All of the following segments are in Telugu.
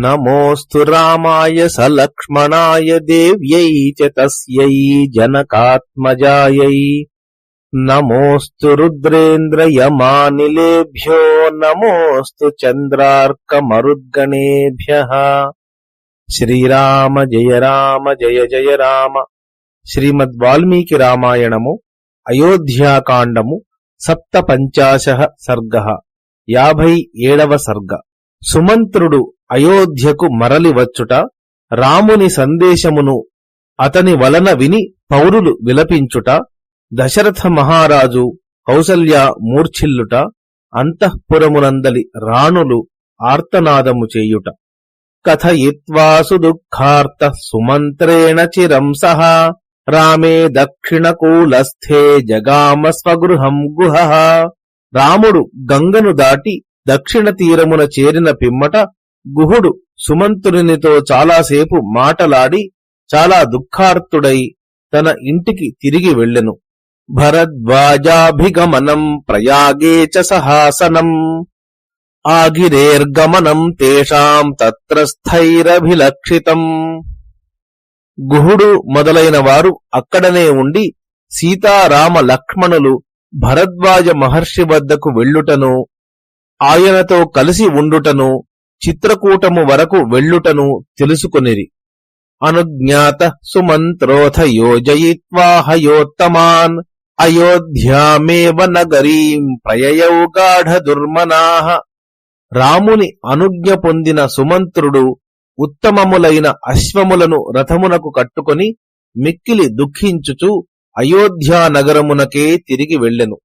నమోస్తు రామాయ సలక్ష్మణాయ దేవ్యై చ తస్యై జనకాత్మజాయై. నమోస్తు రుద్రేంద్రయమానిలేభ్యో నమోస్తు చంద్రార్కమరుద్గణేభ్య. శ్రీరామ జయ రామ జయ జయ రామ. శ్రీమద్ వాల్మీకి రామాయణము అయోధ్యాకాండము సప్త పంచాశ సర్గ. యాభై ఏడవ సర్గ. సుమంత్రుడు అయోధ్యకు మరలి వచ్చుట రాముని సందేశమును అతని వలన విని పౌరులు విలపించుట దశరథ మహారాజు కౌసల్య మూర్ఛిల్లుట అంతఃపురమునందలి రాణులు ఆర్తనాదము చేయుట. కథయిత్వాసు దుఃఖార్త సుమంత్రేణ చిరం సహా రామే దక్షిణకూలస్థే జగామ స్వగృహం గుహ. రాముడు గంగను దాటి దక్షిణ తీరమున చేరిన పిమ్మట గుహుడు సుమంతునితో చాలాసేపు మాటలాడి చాలా దుఃఖార్తుడై తన ఇంటికి తిరిగి వెళ్ళెను. భరద్వాజాభిగమనం ప్రయాగే చ సహాసనం. ఆగిరేర్గమనం తేషాం తత్రస్థైరభిలక్షితం. గుహుడు మొదలైన వారు అక్కడనే ఉండి సీతారామ లక్ష్మణులు భరద్వాజ మహర్షి వద్దకు వెళ్ళుటను ఆయనతో కలిసి ఉండుటను చిత్రకూటము వరకు వెళ్ళుటను తెలుసుకొనిరి. అనుజ్ఞాత సుమంత్రోథ యోజయిత్వాహయోత్తమాన్ అయోధ్యామేవ నగరీం ప్రయయౌ గాఢ దుర్మనాహ రాముని అనుజ్ఞ పొందిన సుమంత్రుడు ఉత్తమములైన అశ్వములను రథమునకు కట్టుకొని మిక్కిలి దుఃఖించుచు అయోధ్యా నగరమునకే తిరిగి వెళ్ళెను.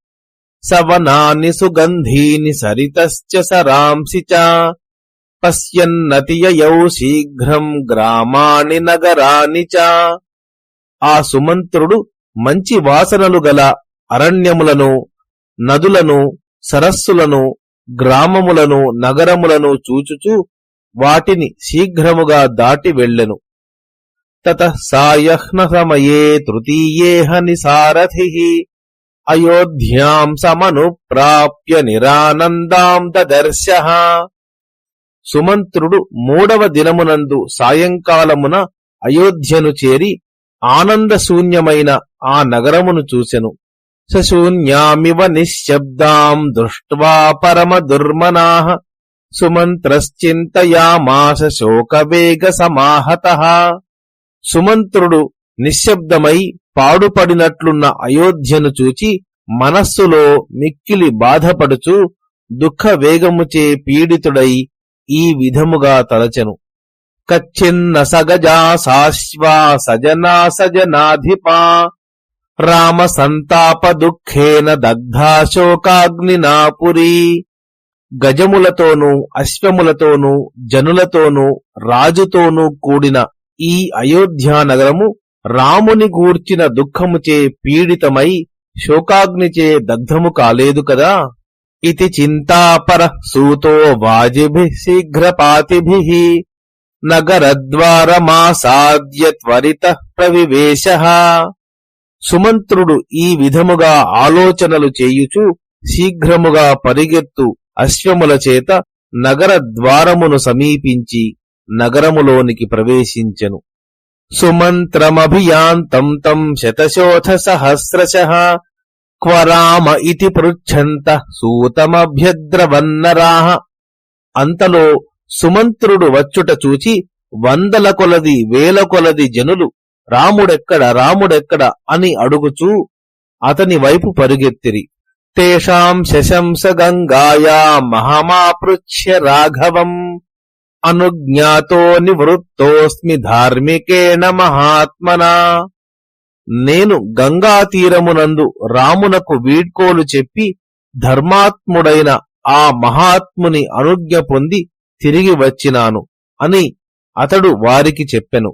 సవనాని సుగంధీని సరితశ్చ సరాంసి చ పశ్యన్నతియయౌ శీఘ్రం గ్రామాణి నగరాని చ ఆ సుమంత్రుడు మంచి వాసనలు గల అరణ్యములను నదులను సరస్సులను గ్రామములను నగరములను చూచుచు వాటిని శీఘ్రముగా దాటి వెళ్ళెను. తత సాయహ్న సమయే తృతీయేహ నిసారథి అయోధ్యాం సమను ప్రాప్య నిరానందాం దదర్శ సుమంత్రుడు మూడవ దినమునందు సాయంకాలమున అయోధ్యను చేరి ఆనందశూన్యమైన ఆ నగరమును చూసెను. సశూన్యామివ నిశ్శబ్దాం దృష్ట్వా పరమ దుర్మనా సుమంత్రశ్చింతయామాస శోకవేగ సమాహత. సుమంత్రుడు నిశ్శబ్దమై పాడుపడినట్లున్న అయోధ్యను చూచి మనస్సులో మిక్కిలి బాధపడుచు దుఃఖ వేగముచే పీడితుడై ఈ విధముగా తలచెను. కచ్చిన్న సగజా సాశ్వా సజనా సజనాధిపా. రామ సంతాప దుఃఖేన దగ్ధా పురీ గజములతోనూ అశ్వములతోనూ జనులతోనూ రాజుతోనూ కూడిన ఈ అయోధ్యానగరము రాముని గూర్చిన దుఃఖముచే పీడితమై శోకాగ్నిచే దగ్ధము కాలేదు కదా? ఇది చింతాపర సూతో వాజిభి శీఘ్రపాతిభి నగరద్వారమాసాద్య త్వరిత ప్రవివేశ సుమంత్రుడు ఈ విధముగా ఆలోచనలు చేయుచు శీఘ్రముగా పరిగెత్తు అశ్వముల చేత నగర ద్వారమును సమీపించి నగరములోనికి ప్రవేశించెను. సుమంత్రమభియాంతం తం శతశోథ సహస్రశ। క్వరామ ఇతి పృచ్ఛంత సూతమభ్యద్రవన్నరాహ అంతలో సుమంత్రుడు వచ్చుట చూచి వందల కొలది వేల కొలది జనులు రాముడెక్కడ రాముడెక్కడ అని అడుగుచూ అతని వైపు పరుగెత్తిరి. తేషాం శశంస గంగాయా మహమాపృచ్ఛ్య రాఘవం అనుజ్ఞాతో నివృత్తోస్మి ధార్మికేణ మహాత్మనా నేను గంగా తీరమునందు రామునకు వీడ్కోలు చెప్పి ధర్మాత్ముడైన ఆ మహాత్ముని అనుజ్ఞ పొంది తిరిగి వచ్చినాను అని అతడు వారికి చెప్పెను.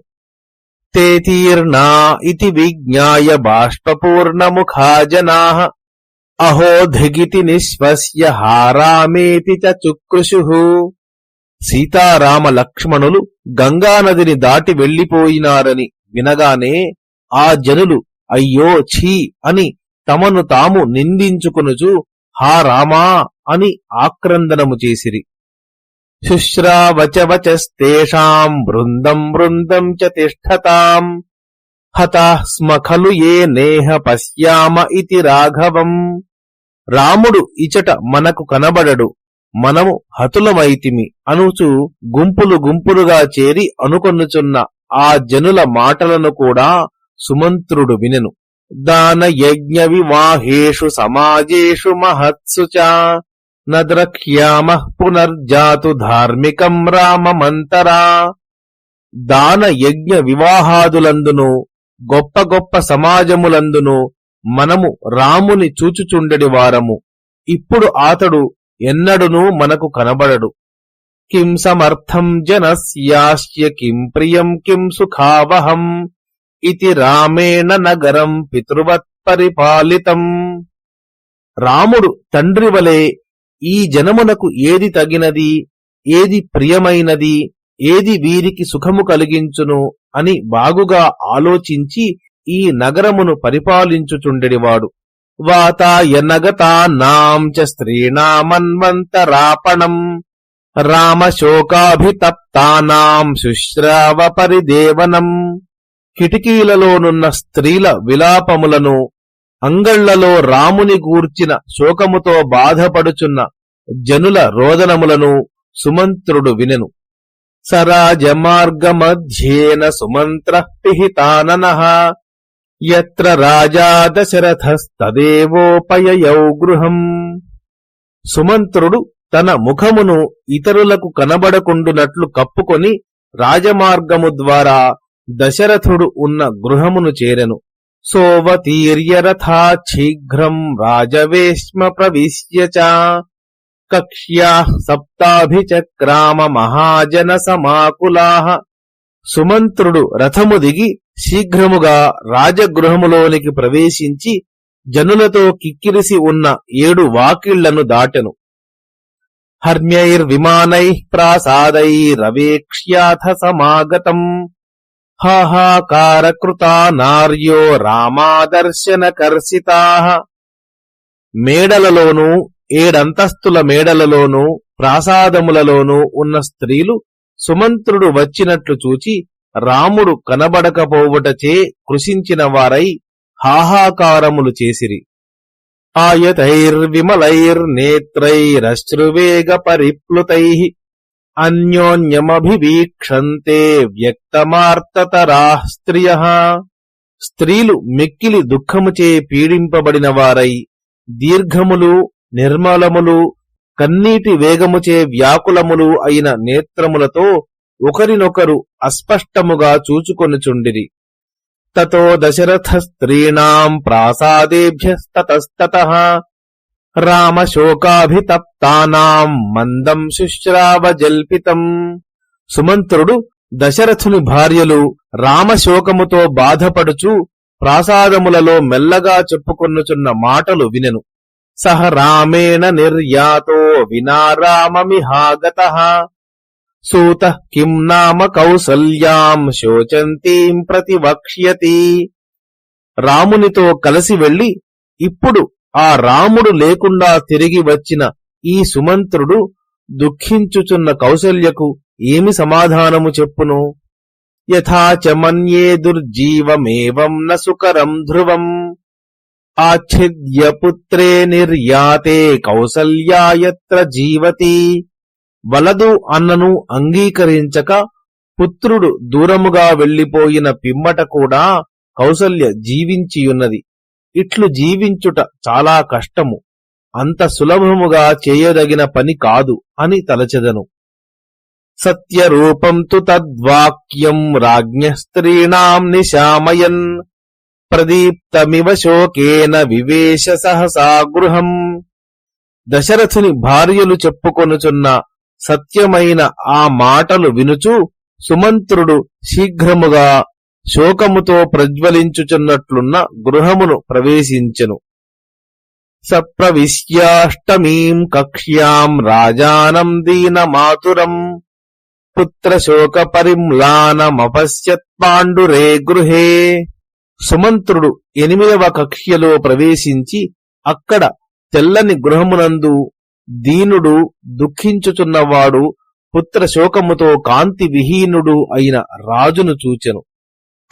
తే తీర్ణా ఇతి విజ్ఞాయ బాష్పూర్ణముఖా జనా అహో ధిగితి నిశ్వస్య హారామేతి చుక్రుషు. సీతారామ లక్ష్మణులు గంగానదిని దాటి వెళ్ళిపోయినారని వినగానే ఆ జనులు అయ్యో ఛీ అని తమను తాము నిందించుకొనుచు హా రామా అని ఆక్రందనము చేసిరి. శుశ్రావచవచస్తేషాం బృందం బృందం చ తిష్టతాం. హతాః ఖలు ఏ నేహ పశ్యామ ఇతి రాఘవం. రాముడు ఇచట మనకు కనబడడు మనము హతులమైతిమి అనుచు గుంపులు గుంపులుగా చేరి అనుకొనుచున్న ఆ జనుల మాటలను కూడా సుమంత్రుడు వినెను. దాన యజ్ఞ వివాహేషు సమాజేషు మహత్సు చ నద్రక్ష్యామ పునర్జాతు ధార్మికం రామమంతరా. దాన యజ్ఞ వివాహాదులందును గొప్ప గొప్ప సమాజములందును మనము రాముని చూచుచుండెడి వారము. ఇప్పుడు ఆతడు ఎన్నడునూ మనకు కనబడడు. కిం సమర్థం జనస్యాస్య కిం ప్రియం కిం సుఖావహం. ఇది రామేణ నగరం పితృవత్ పరిపాలితం రాముడు తండ్రి వలె ఈ జనమునకు ఏది తగినది ఏది ప్రియమైనది ఏది వీరికి సుఖము కలిగించును అని బాగుగా ఆలోచించి ఈ నగరమును పరిపాలించుచుండెడివాడు. వాతాయనగతానాం చ స్త్రీణామన్వంతరాపణం రామశోకాభితప్తానాం శుశ్రావ పరిదేవనం కిటికీలలోనున్న స్త్రీల విలాపములను అంగళ్ళలో రాముని గూర్చిన శోకముతో బాధపడుచున్న జనుల రోదనములను సుమంత్రుడు వినెను. సరాజమార్గమధ్యేన సుమంత్ర పిహితానన ఎత్ర రాజా దశరథస్తదేవోపయయౌ గృహం. సుమంత్రుడు తన ముఖమును ఇతరులకు కనబడకుండునట్లు కప్పుకొని రాజమార్గము ద్వారా దశరథుడు ఉన్న గృహమును చేరెను. సోవతీర్యరథా శీఘ్రం రాజవేష్మ ప్రవిశ్య చ. కక్ష్యా సప్తాభిచక్రామ మహాజన సమాకులా. సుమంత్రుడు రథము దిగి శీఘ్రముగా రాజగృహములోనికి ప్రవేశించి జనులతో కిక్కిరిసి ఉన్న ఏడు వాకిళ్ళను దాటెను. హర్మ్యైర్విమానై ప్రాసాదైరవేక్ష్యాథ సమాగతం. హాహాకారకృతా నార్యో రామాదర్శన కర్షితా మేడలలోనూ ఏడంతస్తుల మేడలలోనూ ప్రాసాదములలోనూ ఉన్న స్త్రీలు సుమంత్రుడు వచ్చినట్లు చూచి రాముడు కనబడకపోవుటచే కృషించిన వారై హాహాకారములు చేసిరి. ఆయతైర్విమలైర్నేత్రైరశ్రువేగ పరిప్లుతై అన్యోన్యమభివీక్షంతే వ్యక్తమార్తతరా స్త్రియ. స్త్రీలు మిక్కిలి దుఃఖముచే పీడింపబడిన వారై దీర్ఘములు నిర్మలములు కన్నీటి వేగముచే వ్యాకులములు అయిన నేత్రములతో ఒకరినొకరు అస్పష్టముగా చూచుకొనుచుండిరి. తతో దశరథ స్త్రీణాం ప్రాసాదేభ్యస్తతస్తత. రామశోకాభితప్తానాం మందం శుశ్రావజల్పితం సుమంత్రుడు దశరథుని భార్యలు రామశోకముతో బాధపడుచు ప్రాసాదములలో మెల్లగా చెప్పుకొనుచున్న మాటలు వినెను. సహ రామేణ నిర్యాతో వినారామమిహాగత సూత కిం నామ కౌసల్యాం శోచంతీం ప్రతివక్ష్యతి. రామునితో కలిసి వెళ్ళి ఇప్పుడు ఆ రాముడు లేకుండా తిరిగి వచ్చిన ఈ సుమంత్రుడు దుఃఖించుచున్న కౌసల్యకు ఏమి సమాధానము చెప్పును? యథాచ మన్యే దుర్జీవమేవం న ధ్రువం. ఆచ్ఛిద్య పుత్రే నిర్యాతే కౌసల్యాయత్ర జీవతి. వలదు అన్నను అంగీకరించక పుత్రుడు దూరముగా వెళ్ళిపోయిన పిమ్మట కూడా కౌసల్య జీవించియున్నది. ఇట్లు జీవించుట చాలా కష్టము. అంత సులభముగా చేయదగిన పని కాదు అని తలచెదను. సత్యరూపం తు తద్వాక్యం రాజ్ఞ స్త్రీణాం నిశామయన్. ప్రదీప్తమివ శోకేన వివేశ సహసా గృహం. దశరథుని భార్యలు చెప్పుకొనుచున్న సత్యమైన ఆ మాటలు వినుచు సుమంత్రుడు శీఘ్రముగా శోకముతో ప్రజ్వలించుచున్నట్లున్న గృహమును ప్రవేశించెను. సప్రవిశ్యాష్టమీం కక్ష్యాం రాజానం దీనమాతురం. పుత్రశోక పరిమ్లానమపశ్యత్ పాండురే గృహే. సుమంత్రుడు ఎనిమిదవ కక్ష్యలో ప్రవేశించి అక్కడ తెల్లని గృహమునందు దీనుడు దుఃఖించుచున్నవాడు పుత్రశోకముతో కాంతి విహీనుడు అయిన రాజును చూచెను.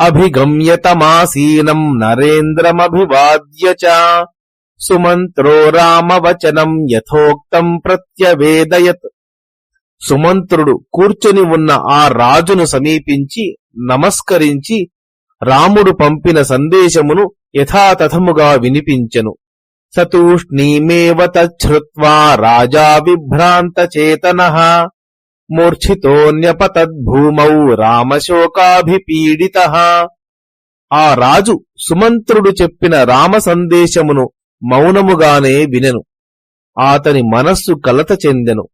అభిగమ్యతమాసీనం నరేంద్రమభివాద్య చ సుమంత్రో రామవచనం యథోక్తం ప్రత్యవేదయత్ సుమంత్రుడు కూర్చొని ఉన్న ఆ రాజును సమీపించి నమస్కరించి రాముడు పంపిన సందేశమును యథాతథముగా వినిపించెను. సతూష్ణీమేవ తచ్చుత్వా రాజా విభ్రాంతచేతన మూర్ఛితోన్యపతద్భూమౌ రామశోకాభిపీడిత. ఆ రాజు సుమంత్రుడు చెప్పిన రామ సందేశమును మౌనముగానే వినెను. అతని మనస్సు కలత చెందెను.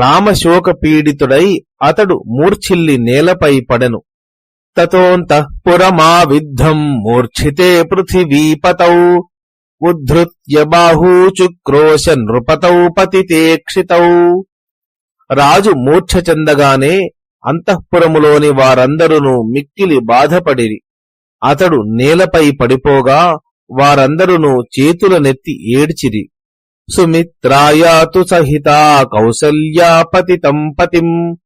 రామశోక పీడితుడై అతడు మూర్ఛిల్లి నేలపై పడెను. తతోంతఃపురమావిద్ధం మూర్ఛితే పృథివీపతౌ. ఉద్ధృత్య బాహూచుక్రోశ నృపతౌ పతితేక్షితౌ. రాజు మూర్ఛ చెందగానే అంతఃపురములోని వారందరూ మిక్కిలి బాధపడిరి. అతడు నేలపై పడిపోగా వారందరూ చేతులనెత్తి ఏడ్చిరి. సుమిత్రాయాతు సహితా కౌసల్యాపతి పతిం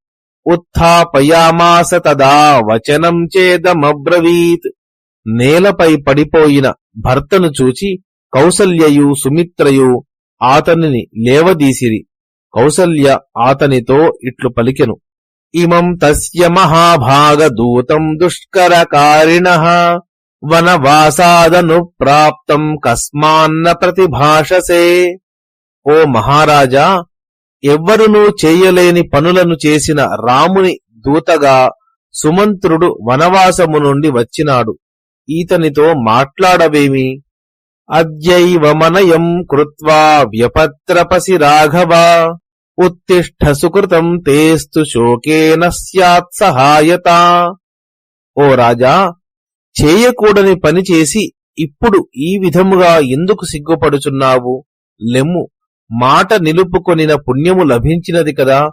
తదా వచనం చేదమబ్రవీత్. నేలపై పడిపోయిన భర్తను చూచి కౌసల్యయు సుమిత్రయు ఆతనిని లేవదీసిరి. కౌసల్య ఆతనితో ఇట్లు పలికెను. ఇమం తస్య మహాభాగ దూతం దుష్కరకారిణ వనవాసాదను ప్రాప్తం కస్మాన్న ప్రతిభాషసే. ఓ మహారాజా ఎవ్వరునూ చేయలేని పనులను చేసిన రాముని దూతగా సుమంత్రుడు వనవాసము నుండి వచ్చినాడు. ఈతనితో మాట్లాడవేమి? అద్యైవ మనయం కృత్వా వ్యపత్రపసి రాఘవా ఉత్తిష్ట సుకృతం తేస్తు శోకేన స్యాత్ సహాయత ఓ రాజా చేయకూడని పని చేసి ఇప్పుడు ఈ విధముగా ఎందుకు సిగ్గుపడుచున్నావు? లెమ్ము మాట నిలుపుకొనిన పుణ్యము లభించినది కదా.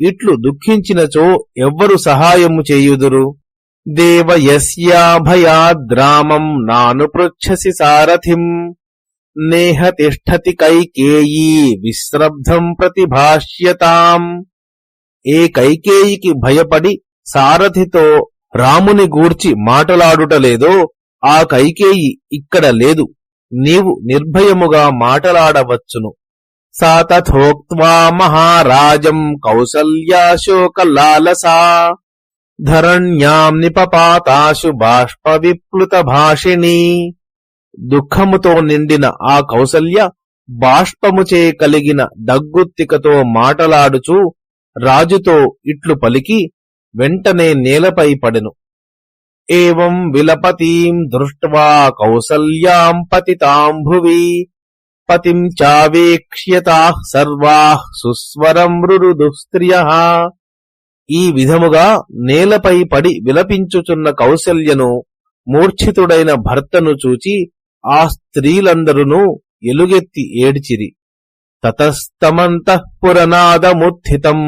ఇట్లు దుఃఖించినచో ఎవ్వరు సహాయము చేయుదురు? దేవయస్యాభయాద్రామం నాను పృచ్ఛసి సారథిం। నేహ తిష్టతి కైకేయీ విశ్రబ్ధం ప్రతిభాష్యతాం ఏ కైకేయికి భయపడి సారథితో రాముని గూర్చి మాటలాడుటలేదో ఆ కైకేయి ఇక్కడ లేదు. నీవు నిర్భయముగా మాటలాడవచ్చును. సా తథోక్త్వా మహారాజం కౌసల్యాశోకలాలసా ధరణ్యాం నిపపాతాశు బాష్ప విప్లుత భాషిణీ దుఃఖముతో నిండిన ఆ కౌసల్య బాష్పముచే కలిగిన దగ్గుత్తికతో మాటలాడుచూ రాజుతో ఇట్లు పలికి వెంటనే నేలపై పడెను. ఏం విలపతీం దృష్ట్వా కౌసల్యాం పతితాం భువి పతిం చావేక్ష్యతా సర్వా సుస్వరం రురుదుస్త్రియ. ఈ విధముగా నేలపై పడి విలపించుచున్న కౌసల్యను మూర్ఛితుడైన భర్తను చూచి ఆ స్త్రీలందరూ ఎలుగెత్తి ఏడ్చిరి. తతస్తమంతఃపురనాదముత్థితం.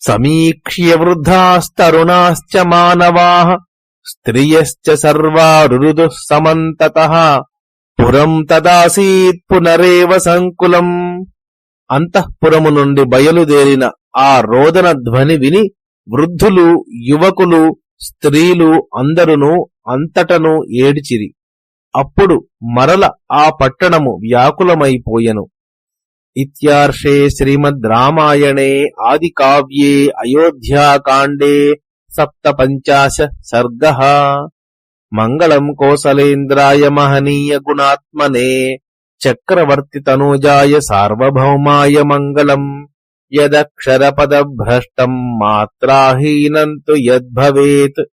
సమీక్ష్య వృద్ధాస్తరుణాశ్చ మానవా. స్త్రియశ్చ సర్వా రురుదుః పురం తదాసీత్ పునరేవ సంకులం. అంతఃపురము నుండి బయలుదేరిన ఆ రోదన ధ్వని విని వృద్ధులు యువకులు స్త్రీలు అందరును అంతటను ఏడిచిరి. అప్పుడు మరల ఆ పట్టణము వ్యాకులమైపోయెను. ఇత్యార్షే శ్రీమద్ రామాయణే ఆది కావ్యే అయోధ్యాకాండే సప్తపంచాశ సర్గ. మంగళం కోసలేంద్రాయ మహనీయ గుణాత్మనే చక్రవర్తి తనూజాయ సార్వభౌమాయ మంగళం. యదక్షరపదభ్రష్టం మాత్రాహీనం తు యద్భవేత్.